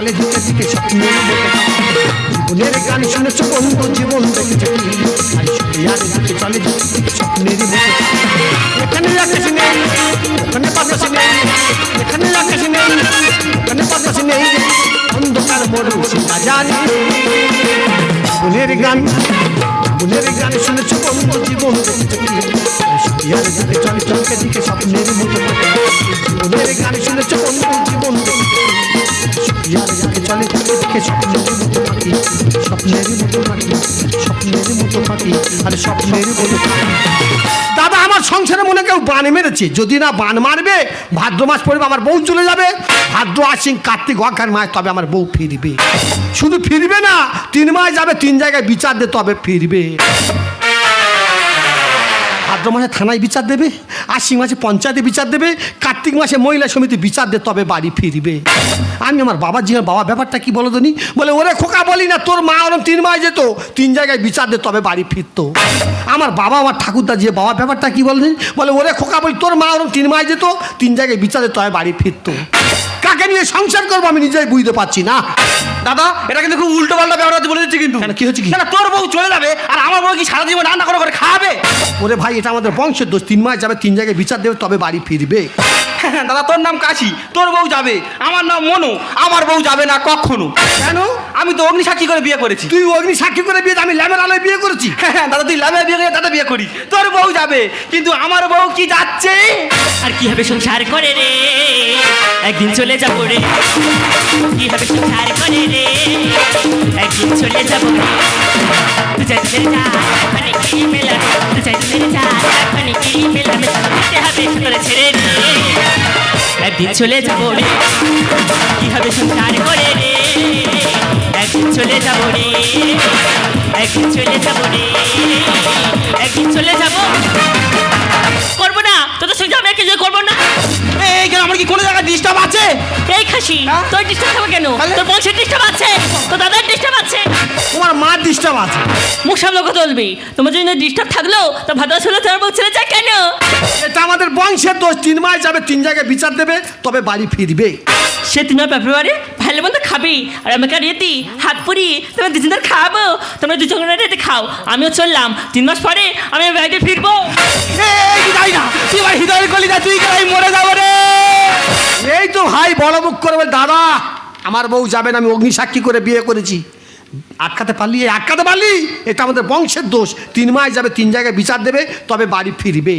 চলে দিকে দিকে জীবনের গান শুনেছ বন্ধু, জীবন দেখেছ আর দিকে চলে স্বপ্নের এখানে আকাশ নেই ওখানে বাতাস নেই, এখানে আকাশ নেই ওখানে বাতাস নেই। অন্ধকার মরু সেটা জানি জীবনের গান জীবনের গান শুনেছ বন্ধু, জীবন আর চলে চলকে দিকে স্বপ্নের মতো। জীবনের গান শুনেছ বন্ধু, জীবন দেখেছ কি ইয়ার যাকে চলে স্বপ্নের মতো পাখি স্বপ্নের মতো পাখি স্বপ্নের মতো পাখি আরে স্বপ্নের মতো দাদা, আমার সংসারে মনে কেউ বান মেরেছে। যদি না বান মারবে, ভাদ্র মাস পড়বে, আমার বউ চলে যাবে। ভাদ্র, আশ্বিন, কার্তিক অজ্ঞান মাস, তবে আমার বউ ফিরবে। শুধু ফিরবে না, তিন মাস যাবে, তিন জায়গায় বিচার দে, তবে ফিরবে। ভাদ্র মাসে থানায় বিচার দেবে, আশ্বিন মাসে পঞ্চায়েতে বিচার দেবে, কার্তিক মাসে মহিলা সমিতি বিচার দে, তবে বাড়ি ফিরবে। আমি আমার বাবার জিজ্ঞাসা বাবা ব্যাপারটা কি বলো নি বলে, ওরে খোকা, বলি না, তোর মা ওরম তিন মাস যেত, তিন জায়গায় বিচার দে, তবে বাড়ি ফিরতো। আমার বাবা, আমার ঠাকুরদা যে বাবা ব্যাপারটা কি বলেন বলে, ওরে খোকা, বলি, তোর মা ওরম তিন মাস যেত, তিন জায়গায় বিচার দে, তবে বাড়ি ফিরতো। কাকে নিয়ে সংসার করব আমি নিজেই বুঝতে পারছি না। দাদা এটা কিন্তু খুব উল্টো পাল্টা ব্যাপার হচ্ছে বলে দিচ্ছি কিন্তু। কেন, কি হচ্ছে কি? না, তোর বউ চলে যাবে আর আমার বউ কি সারা জীবন রান্না করে করে খাবে? ওরে ভাই এটা আমাদের বংশের দোষ। তিন মাস যাবে তিন জায়গায় বিচার দেবে তবে বাড়ি ফিরবে। দাদা তোর নাম কাশি। তোর বউ যাবে। আমার নাম মনু। আমার বউ যাবে না কখনো। কেন? আমি তো অগ্নি সাক্ষী করে বিয়ে করেছি। তুই অগ্নি সাক্ষী করে বিয়ে আমি ল্যামের আলোয় বিয়ে করেছি? হ্যাঁ দাদা তুই লাভে বিয়ে করে দাদা বিয়ে করি তোর বউ যাবে কিন্তু আমার বউ কি যাচ্ছে? আর কি হবে সংসার করে রে? একদিন চলে যাব রে। কি হবে সংসার করে রে একদিন চলে যাব। রে তু চাই দিলে যা মানে কি মেলা। তু চাই দিলে যা মানে কি মেলা। যেতে হবে তোরে ছেড়ে রে একদিন চলে যাব রে। কি হবে সংসার করে রে? একদিন চলে যাব রে। একদিন চলে যাব রে। একদিন চলে যাব। কি কোনো জায়গায় ডিস্টার্ব আছে এই খাসি হ্যাঁ? তোর ডিস্টার্ব হবে কেন? তোর বংশের ডিস্টার্ব আছে তোর দাদার ডিস্টার্ব আছে তোমার মা ডিস্টার্ব আছে মুখ সামনে কথা বলবি তোমার জন্য ডিস্টার্ব থাকল তো ভাদা ছিল তোর বউ ছেড়ে যায় কেন এটা আমাদের বংশের দোষ তিন মাস যাবে তিন জায়গায় বিচার দেবে তবে বাড়ি ফিরবে সে তোমার ব্যাপারে ভালো মন্দ খাবি আর আমাকে রেতি হাত পুরি তোমার দুজনের খাওয়াবো তোমরা দুজনের রেতে খাও আমিও চললাম তিন মাস পরে আমি বাড়িতে ফিরবো এই কি যাই না তুই তুই মরে যাব রে এই তো ভাই বড় মুখ করে বলে, দাদা আমার বউ যাবেন আমি অগ্নি সাক্ষী করে বিয়ে করেছি। আটকাতে পারলি? এই আটকাতে পারলি? এটা আমাদের বংশের দোষ। তিন মাস যাবে তিন জায়গায় বিচার দেবে তবে বাড়ি ফিরবে।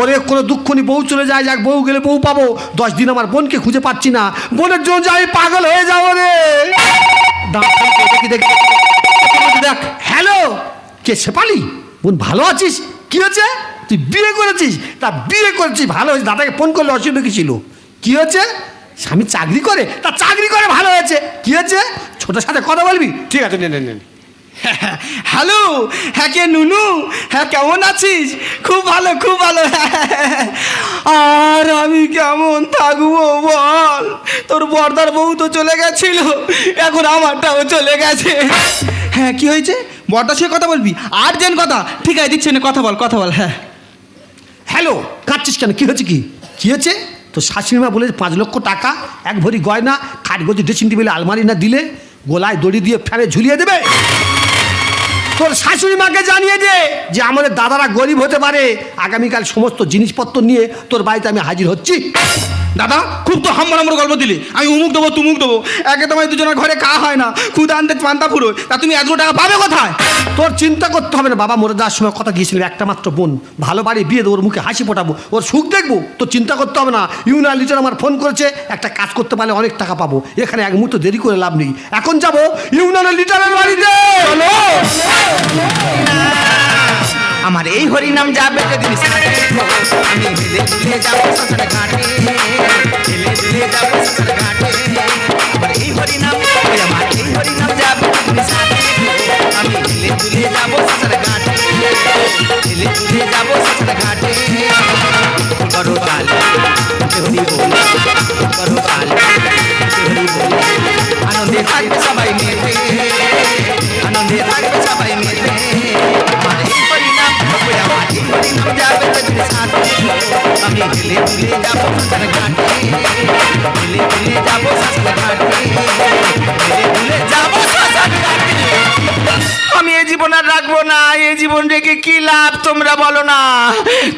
ওরে কোনো দুঃখ নেই বউ চলে যায় যাক বউ গেলে বউ পাবো। দশ দিন আমার বোনকে খুঁজে পাচ্ছি না। বোনের জন্য যে আমি পাগল হয়ে যাব রে। দেখ হ্যালো কে শেপালি বোন ভালো আছিস? কি হয়েছে? তুই বিয়ে করেছিস? তা বিয়ে করেছিস ভালো হয়েছে। দাদাকে ফোন করলে অসুবিধা কি ছিল? কি হয়েছে স্বামী চাকরি করে? তা চাকরি করে ভালো হয়েছে। কি হয়েছে ছোটোর সাথে কথা বলবি? ঠিক আছে নে নে। হ্যালো হ্যাঁ কে নুনু? হ্যাঁ কেমন আছিস? খুব ভালো খুব ভালো। আর আমি কেমন থাকব বল? তোর বর্দার বউ তো চলে গেছিল এখন আমারটাও চলে গেছে। হ্যাঁ কি হয়েছে? বর্দার সঙ্গে কথা বলবি? আর্জেন্ট কথা ঠিক আছে দিচ্ছে না কথা বল কথা বল হ্যাঁ। হ্যালো কাঁদছিস কেন? কি হয়েছে কি? কি হয়েছে তো শাশুড়িমা বলে পাঁচ লক্ষ টাকা, এক ভরি গয়না, খাট গজি ড্রেসিং টেবিলে আলমারি না দিলে গোলায় দড়ি দিয়ে ফ্যানে ঝুলিয়ে দেবে। তোর শাশুড়ি মাকে জানিয়ে দে যে আমাদের দাদারা গরিব হতে পারে। আগামীকাল সমস্ত জিনিসপত্র নিয়ে তোর বাড়িতে আমি হাজির হচ্ছি। দাদা খুব তো হাম্বার হাম্বার গল্প দিলি। আমি উমুক দেবো তুমুক দেবো। একে তোমার দুজনের ঘরে কা হয় না। খুদ আনতে পান্তা ফুরো তা তুমি এতগুলো টাকা পাবে কোথায়? তোর চিন্তা করতে হবে না বাবা মরে যাওয়ার সময় কথা দিয়েছিলাম একটা মাত্র বোন। ভালো বাড়ি বিয়ে দেবো ওর মুখে হাসি ফোটাবো ওর সুখ দেখব। তোর চিন্তা করতে হবে না ইউনিয়ন লিটার আমার ফোন করেছে একটা কাজ করতে পারলে অনেক টাকা পাবো। এখানে এক মুহূর্ত দেরি করে লাভ নেই। এখন যাব ইউনিয়নের লিটারের বাড়িতে। আমার এই হরি নাম যাবে যেদিন সাথে আমি হেলে দুলে যাব সসর ঘাটে। হেলে দুলে যাব সসর ঘাটে। আমার এই হরি নাম ওই আমার এই হরি নাম যাবে যেদিন সাথে আমি হেলে দুলে যাব সসর ঘাটে। হেলে দুলে যাব সসর ঘাটে। করো কাল হরি বল, করো কাল হরি বল। আনন্দে থাকবে সবাই মেতে আমার এই হরিনাম যাবে যেদিন সাথে আমি হেলে দুলে যাব সাঁতার ঘাটে হেলে দুলে যাব সাঁতার জীবন রেখে কি লাভ তোমরা বলো না?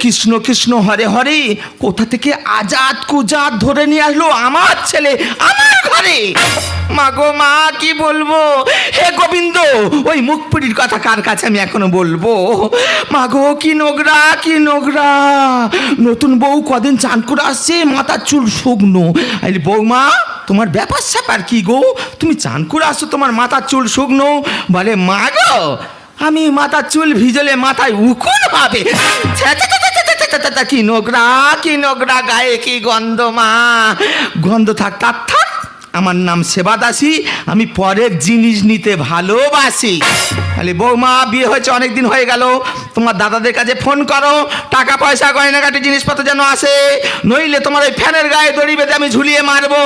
কৃষ্ণ কৃষ্ণ, হরে হরে, কোথা থেকে আজাদ কুজাত ধরে নিয়ে আসলো আমার ছেলে, আমার ঘরে? মা গো, মা, কি বলব? হে গোবিন্দ, ওই মুখপুরির কথা কার কাছে আমি এখনও বলব? মা গো, কি নোংরা কি নোংরা। নতুন বউ কদিন চান করে আসছে, মাথার চুল শুকনো। আরে বৌমা, তোমার ব্যাপার স্যাপার কি গো? তুমি চান করে আসছো তোমার মাথার চুল শুকনো। বলে, মা গো আমি মাথা চুল ভিজলে মাথায় উকুন হবে। কি নোংরা কি নোংরা গায়ে, কি গন্ধ, মা। গন্ধ থাক তার থাক। আমার নাম সেবা দাসী আমি পরের জিনিস নিতে ভালোবাসি। তাহলে বৌমা, বিয়ে হয়েছে অনেক দিন হয়ে গেল। তোমার দাদাদের কাছে ফোন করো। টাকা, পয়সা গয়নাঘাটি জিনিসপত্র যেন আসে। নইলে তোমার ওই ফ্যানের গায়ে দড়ি বেঁধে আমি ঝুলিয়ে মারবো।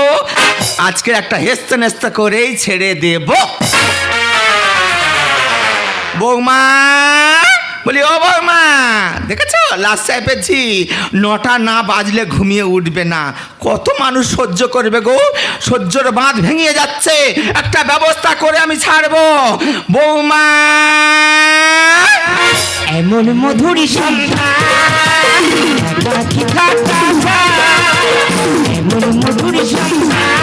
আজকে একটা হেস্তে নেস্তে করেই ছেড়ে দেবো। বৌমা। বলি, ও বৌমা, দেখেছ? লাস্ট চাই পেয়েছি নটা না বাজলে ঘুমিয়ে উঠবে না। কত মানুষ সহ্য করবে গো? সহ্যর বাঁধ ভেঙে যাচ্ছে। একটা ব্যবস্থা করে আমি ছাড়বো। বৌমা, এমন মধুরী যায়। এমন মধুরী সন্ধান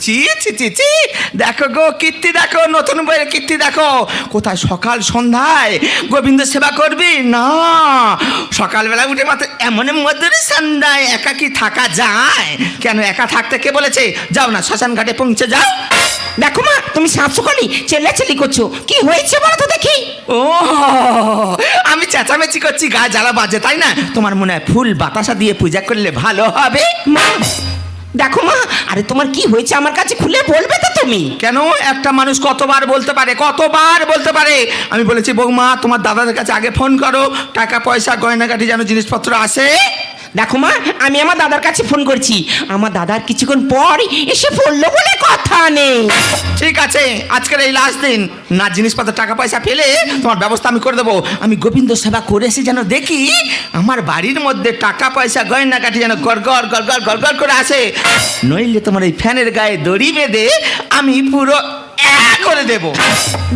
চি চি চি দেখো গো, কীর্তি দেখো, নতুন বইয়ের কীর্তি দেখো। কোথায় সকাল সন্ধ্যায় গোবিন্দ সেবা করবি? না। সকালবেলা উঠে মাত্র এমন মধ্যে সন্ধ্যায় একা কি থাকা যায়? কেন একা থাকতে কে বলেছে? যাও না শ্মশান ঘাটে পৌঁছে যাও। দেখো মা তুমি সাত সকালে চেল্লাচেল্লি করছ। কি হয়েছে বলো তো দেখি। ও আমি চেঁচামেচি করছি গা জ্বালা বাজে তাই না? তোমার মনে হয় ফুল বাতাসা দিয়ে পূজা করলে ভালো হবে? মা দেখো মা আরে তোমার কি হয়েছে আমার কাছে খুলে বলবে তো তুমি? কেন? একটা মানুষ কতবার বলতে পারে কতবার বলতে পারে? আমি বলেছি বৌমা তোমার দাদাদের কাছে আগে ফোন করো টাকা পয়সা গয়নাগাটি যেন জিনিসপত্র আসে। দেখো মা, আমি আমার দাদার কাছে ফোন করছি। আমার দাদার কিছুক্ষণ পর এসে পড়ল বলে কথা নেই। ঠিক আছে, আজকের এই লাস্ট দিন। না জিনিসপত্র টাকা পয়সা পেলে তোমার ব্যবস্থা আমি করে দেবো। আমি গোবিন্দ সেবা করে এসে যেন দেখি, আমার বাড়ির মধ্যে টাকা পয়সা গয়নাগাটি যেন গড়গড় গড়গড় গড়গড় করে আসে। নইলে তোমার এই ফ্যানের গায়ে দড়ি বেঁধে আমি পুরো করে দেবো।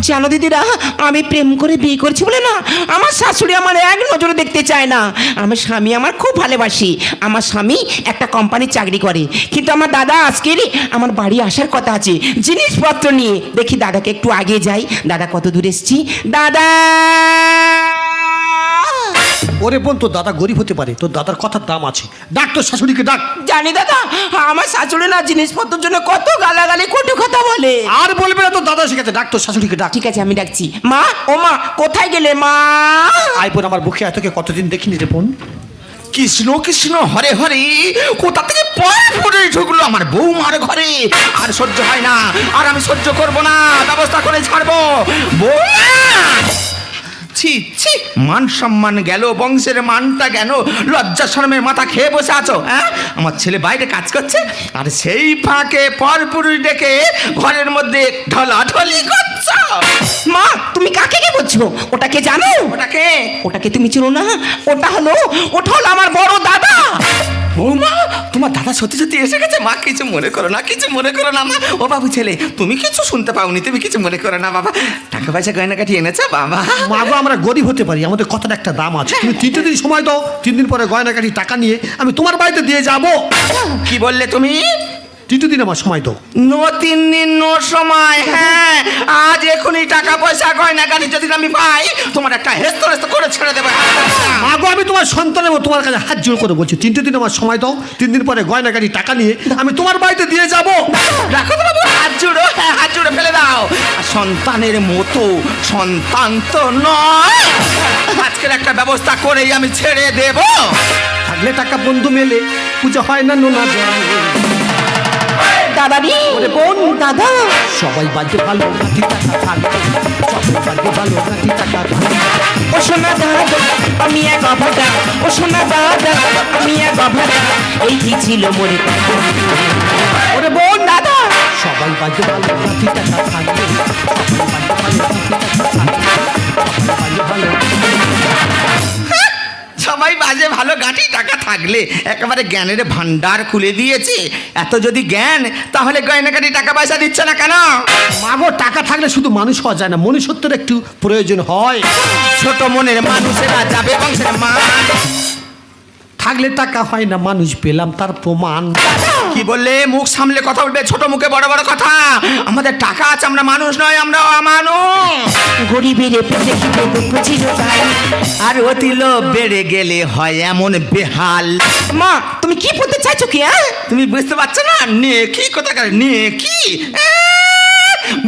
জানো দিদিরা, আমি প্রেম করে বিয়ে করছি বলে না, আমার শাশুড়ি আমার এক নজরে দেখতে চায় না। আমার স্বামী আমার খুব ভালোবাসি, আমার স্বামী একটা কোম্পানির চাকরি করে। কিন্তু আমার দাদা আজকেরই আমার বাড়ি আসার কথা আছে, জিনিসপত্র নিয়ে। দেখি দাদাকে একটু আগে যাই, দাদা কত দূর এসছি? দাদা! ওরে বোন তোর দাদা গরিব হতে পারে তোর দাদার কথার দাম আছে। ডাক তোর শাশুড়িকে ডাক। জানি দাদা আমার শাশুড়ি না জিনিসপত্রের জন্য কত গালাগালি কটু কথা বলে। আর বলবে না তোর দাদা শিখেছে ডাক তোর শাশুড়িকে ডাক। ঠিক আছে আমি ডাকছি। মা ও মা কোথায় গেলে মা? আই বোন আমার বুকে এতকে কতদিন দেখিনি রে বোন। কৃষ্ণ কৃষ্ণ হরে হরে কোথা থেকে পর পরে ঢুকলো আমার বউ বৌমার ঘরে। আর সহ্য হয় না আর আমি সহ্য করব না ব্যবস্থা করে ছাড়বো। বৌমা! ছি ছি মান সম্মান গেল বংশের মানটা কেন লজ্জা শরমের মাথা খেয়ে বসে আছো হ্যাঁ? আমার ছেলে বাইরে কাজ করছে আর সেই ফাঁকে পরপুরুষ ডেকে ঘরের মধ্যে ঢলাঢলি করছ। মা তুমি কাকে কে বলছো ওটাকে জানো? ওটাকে ওটাকে তুমি চিনো না? ওটা হলো ওটা হলো আমার বড় দাদা। বৌমা তোমার দাদা সত্যি সত্যি এসে গেছে? মা কিছু মনে করো না কিছু মনে করো না মা। ও বাবু ছেলে তুমি কিছু শুনতে পাওনি তুমি কিছু মনে করো না বাবা। টাকা পয়সা গয়না কাটি এনেছে বাবা? মা গো আমরা গরিব হতে পারি আমাদের কথার একটা দাম আছে। তুমি তিনটে দিন সময় দাও তিন দিন পরে গয়না কাটি টাকা নিয়ে আমি তোমার বাড়িতে দিয়ে যাব। কি বললে তুমি? তিনটে দিন আমার সময় দাও। নো তিন দিন নো সময় হ্যাঁ। আজ এখনই টাকা পয়সা গয়না গাড়ি যদি আমি পাই তোমার একটা হেস্ত হেস্ত করে ছেড়ে দেবে। মাগো আমি তোমার সন্তানের মতো তোমার কাছে হাত জোর করে বলছি তিনটে দিন আমার সময় দাও তিন দিন পরে গয়না গাড়ি টাকা নিয়ে আমি তোমার বাড়িতে দিয়ে যাব। রাখো তো হাত জুড়ো হ্যাঁ, হাত জুড়ে ফেলে দাও। আর সন্তানের মতো সন্তান তো নয়। আজকের একটা ব্যবস্থা করেই আমি ছেড়ে দেব। থাকলে টাকা বন্ধু মেলে পূজা হয় না নোনা। দাদারি ওরে বোন দাদা। সবাই বাজে ভালো নাকি টাকা থাকবে সবাই বাজে ভালো নাকি টাকা থাকবে ও সোনা দাদা আমি এক অভাগা ও সোনা দাদা আমি এক অভাগা এই কি ছিল মরে ওরে বোন দাদা। সবাই বাজে ভালো নাকি টাকা থাকবে সবাই বাজে ভালো নাকি টাকা থাকবে সবাই বাজে ভালো। সবাই বাজে ভালো গাঁটি টাকা থাকলে একেবারে জ্ঞানের ভান্ডার খুলে দিয়েছে। এত যদি জ্ঞান তাহলে গয়নাকাটি টাকা পয়সা দিচ্ছে না কেন? মাগো টাকা থাকলে শুধু মানুষ হওয়া যায় না মনুষ্যত্বের একটু প্রয়োজন হয়। ছোট মনের মানুষেরা যাবে বংশের মান। থাকলে টাকা হয় না মানুষ পেলাম তার প্রমাণ। কি বললে? মুখ সামলে কথা বলবে ছোট মুখে বড় বড় কথা। আমাদের টাকা আছে আমরা মানুষ নয় আমরা অমানুষ গরিবের পেটে তাই আর অতি লোভ বেড়ে গেলে হয় এমন বেহাল। মা তুমি কি বলতে চাইছো কি হ্যাঁ? তুমি বুঝতে পারছ না? নে কি কোথাকার? নে কি?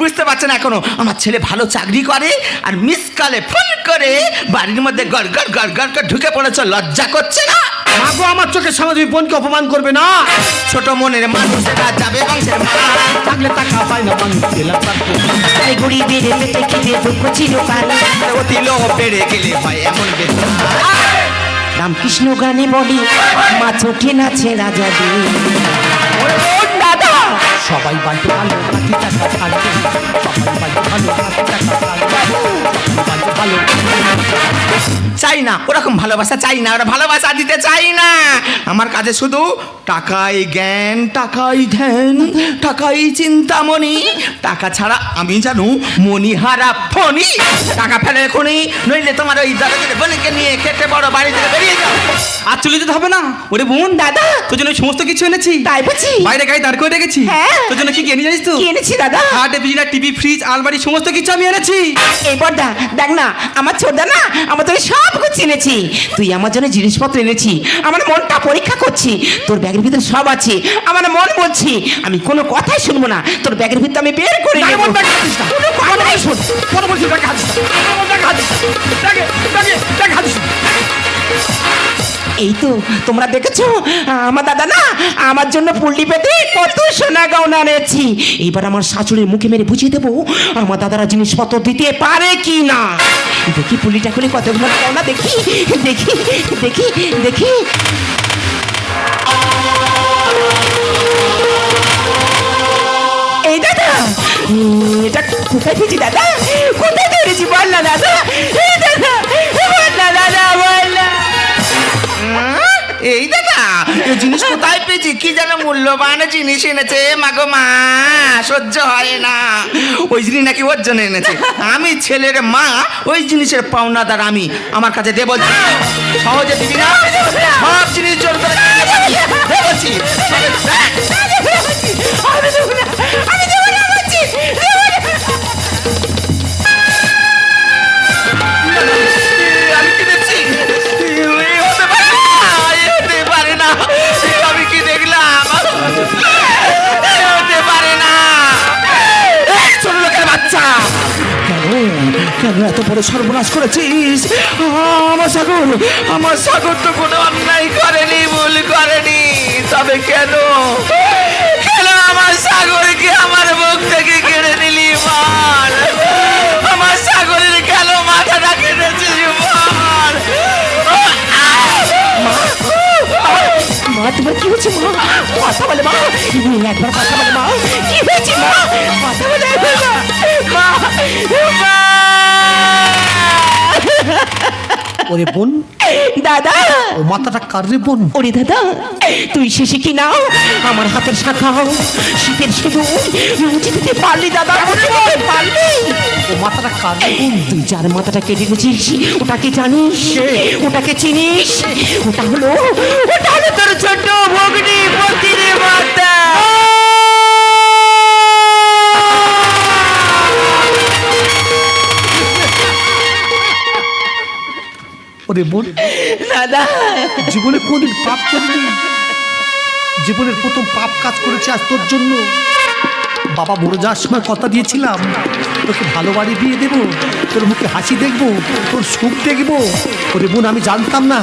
বুঝতে পারছ না এখনও? আমার ছেলে ভালো চাকরি করে আর মিস কলে ফোন করে। বাড়ির মধ্যে গড় গড় গড় গড় করে ঢুকে পড়েছ লজ্জা করছে না? মাগো আমার চোখের সামনে তুমি বোনকে অপমান করবে না? ছোট মনের মানুষেরা যাবে বংশের মান থাকলে টাকা হয় না প্রমাণ তাই গরিবের পেটে খিদে দুঃখ ছিল তাই অতি লোভ বেড়ে গেলে হয় এমন বেহাল রামকৃষ্ণ গানে বলে মা চোখে নাচে রাজা দে দাদা সবাই বাইক ভালো নাকি টাকা থাকবে সবাই বাজে ভালো নাকি টাকা থাকবে ভালো। চাই না ওরকম ভালোবাসা চাই না ওরা ভালোবাসা দিতে চাই না। আমার কাছে শুধু টাকাই জ্ঞান টাকাই ধ্যান টাকাই চিন্তামণি। টাকা ছাড়া আমি জানো মণিহারা ফণি। টাকা ফেলে এখনই নইলে তোমার ওই দাদাদের বোনকে নিয়ে খেতে বড় বাড়ি থেকে বেরিয়ে যাও। আর চলে যেতে হবে না ওরে বোন। দাদা! তোর জন্য সমস্ত কিছু এনেছি। তাই বুঝি বাইরে গাড়ি দাঁড় করে রেখেছি। হ্যাঁ। তোর জন্য কি কি এনে জানিস তো? এনেছি দাদা? খাট বিছানা টিভি ফ্রিজ আলমারি সমস্ত কিছু আমি এনেছি। এই বড়দা দেখ না আমার ছোটদা না আমার তোর সব কিছু এনেছি। তুই আমার জন্য জিনিসপত্র এনেছি আমার মনটা পরীক্ষা করছি তোর ব্যাগের ভিতরে সব আছে আমার মন বলছি আমি কোনো কথাই শুনব না তোর ব্যাগের ভিতরে আমি বের করে পরবর্তী না। না। না। এই তো, তোমরা দেখেছ আমার দাদা না, আমার জন্য পুল্লি পেতে কত সোনা গয়না এনেছি এইবার আমার শাশুড়ির মুখে মেরে বুঝিয়ে দেবো, আমার দাদারা জিনিসপত্র দিতে পারে কি না দেখি পুলিটা খুলে কতগুলো গয়না, দেখি দেখি দেখি দেখি এই দাদা এটা কোথায় পেয়েছি দাদা কোথায় পেয়েছি বল না দাদা এই দেখা এই জিনিস কোথায় পেয়েছি? কি যেন মূল্যবান জিনিস এনেছে, মাগো মা, সহ্য হয় না। ওই জিনিস নাকি ওর জন্য এনেছে। আমি ছেলের মা, ওই জিনিসের পাওনাদার আমি। আমার কাছে দেব সহজে দিবি না? সব জিনিস জোর করে কেন এত বড় সর্বনাশ করেছিস? আমার সাগর আমার সাগর তো কোনো অন্যায় করেনি, ভুল করেনি। তবে কেন? কেন আমার সাগরকে আমার মুখ থেকে কেড়ে নিলি বল আমার সাগরের কেন মাথাটা কেটেছিস বল মা তোমার কি হয়েছে, মা? কথা বলে মা। একবার কথা বলে মা। কি হয়েছে, মা? কথা বলে ওরে বোন। দাদা। ও মাথাটা কার রে বোন? ওরে দাদা তুই শেষে কি নাও? আমার হাতের শাখাও শীতের শুধু মুচি দিতে পারলি দাদা দিতে পারলি। ও মাথাটা কার রে বোন? তুই যার মাথাটা কেটে গেছিস ওটাকে জানিস? ওটাকে চিনিস? ওটা হলো ওটা ওরে বোন দাদা। জীবনে কোনদিন পাপ করিনি। জীবনের প্রথম পাপ কাজ করেছে আজ তোর জন্য। বাবা মরে যাওয়ার সময় কথা দিয়েছিলাম, তোকে ভালো বাড়ি বিয়ে দেবো, তোর মুখে হাসি দেখব, তোর সুখ দেখব। ওরে বোন, আমি জানতাম না,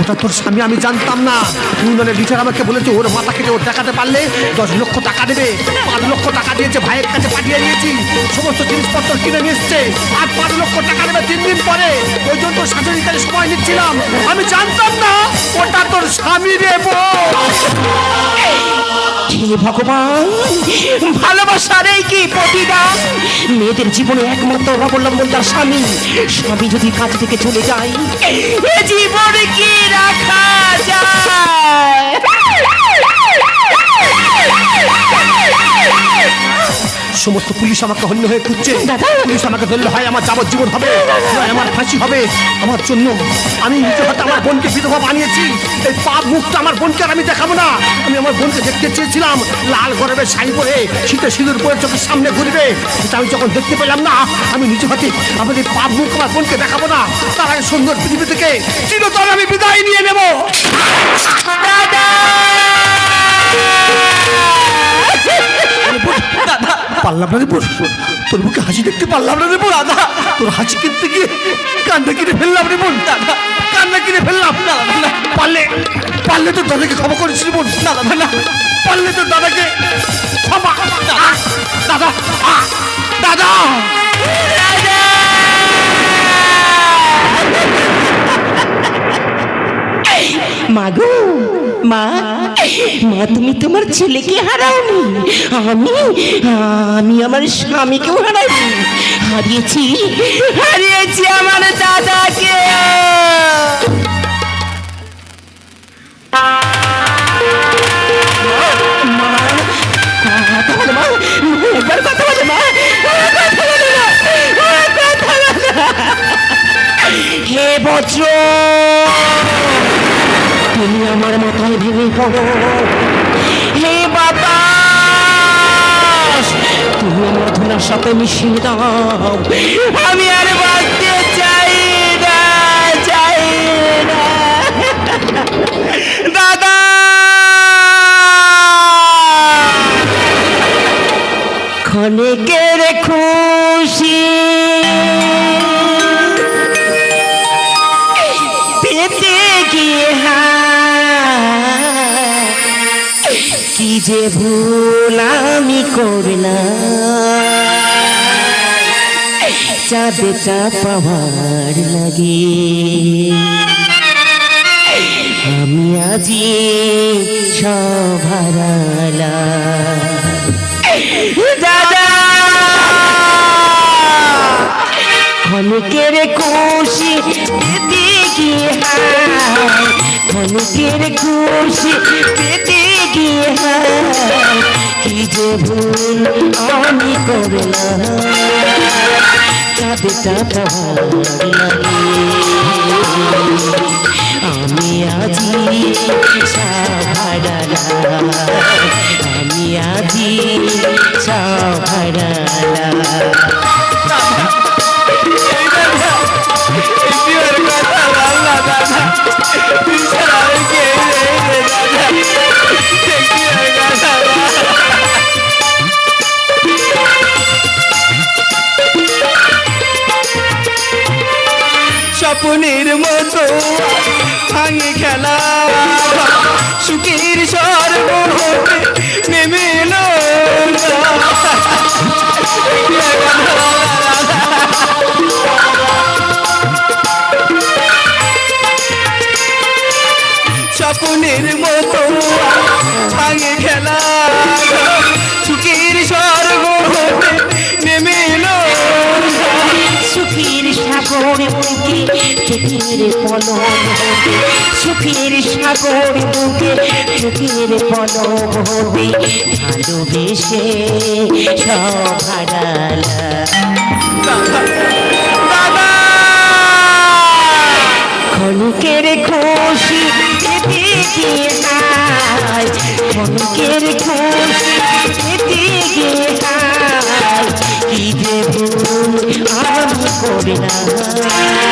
ওটা তোর স্বামী, আমি জানতাম না। ইউনিয়নের বিচার আমাকে বলেছে, ওর মাথা কেটে ওর দেখাতে পারলে দশ লক্ষ টাকা দেবে। পাঁচ লক্ষ টাকা দিয়েছে, ভাইয়ের কাছে পাঠিয়ে দিয়েছি। সমস্ত জিনিসপত্র কিনে নিয়ে এসছে, আর পাঁচ লক্ষ টাকা দেবে তিন দিন পরে। ওই জন্য তোর শাশুড়ি কাছে সময় নিচ্ছিলাম। আমি জানতাম না, ওটা তোর স্বামী বোন। হে ভগবান ভালোবাসার এই কি প্রতিদান? মেয়েদের জীবনে একমাত্র অবলম্বন তার স্বামী। স্বামী যদি কাজ থেকে চলে যায় জীবন কি রাখা যায়? সমস্ত পুলিশ আমাকে হন্য হয়ে খুঁজছে। পুলিশ আমাকে ধরলে হয় আমার যাবজ্জীবন হবে আমার ফাঁসি হবে। আমার জন্য আমি নিজে হাতে আমার বোনকে বিধবা বানিয়েছি। বোনকে আমি দেখাবো না। আমি আমার বোনকে দেখতে চেয়েছিলাম। লাল গরমের শাড়ি পরে শীতে সিঁদুর পরে চোখের সামনে ঘুরবে। কিন্তু আমি যখন দেখতে পেলাম না, আমি নিজে হাতে আমাদের পাপ মুখ আমার বোনকে দেখাবো না। তার আগে সুন্দর পৃথিবী থেকে চিরতর আমি বিদায় নিয়ে নেব। পারলাম না রে বোন। তোর মুখে হাসি দেখতে পারলাম না রে বোন দাদা তোর হাসি কিনতে গিয়ে কান্না কিনে ফেললাম রে বোন। দাদা কান্না কিনে ফেললাম। না পারলে পারলে তোর দাদাকে ক্ষমা করেছিস বোন। দাদা না। পারলে তোর দাদাকে ক্ষমা। দাদা দাদা। মাগো মা। মা, তুমি তোমার ছেলেকে হারাওনি। আমি আমি আমার স্বামীকেও হারাইনি। হারিয়েছি। হারিয়েছি আমার দাদাকে। হে বজ্র! তুমি আমার মাথায় ভেঙে পড়ো হে বাবা তুমি আমার ধুলার সাথে মিশিয়ে দাও। আমি আর বাঁচতে চাই না চাই না। দাদা! ক্ষণিকের খুশি যে ভুল আমি করলাম, চাঁদটা পাওয়ার লাগে। আমি আজি সব হারালাম। ক্ষণিকের খুশি গিয়ে হায় খুশি ভুল আমি করলাম চাঁদটা তোমার আমি আজি সাভাড়ালা আমি আজি সাভাড়ালা ভাঙে খেলা। সুখের স্বর্গ হতে নেমে এলো। স্বপ্নের মতো ভাঙে খেলা। চোখের পলক হবে, সুখের সাগর বুকে চোখের পলক হবে। ভালোবেসে সব হারালা ক্ষণিকের খুশি পেতে হায়? ক্ষণিকের খুশি পেতে হায়? কি যে ভুল আমি করলাম। চাঁদ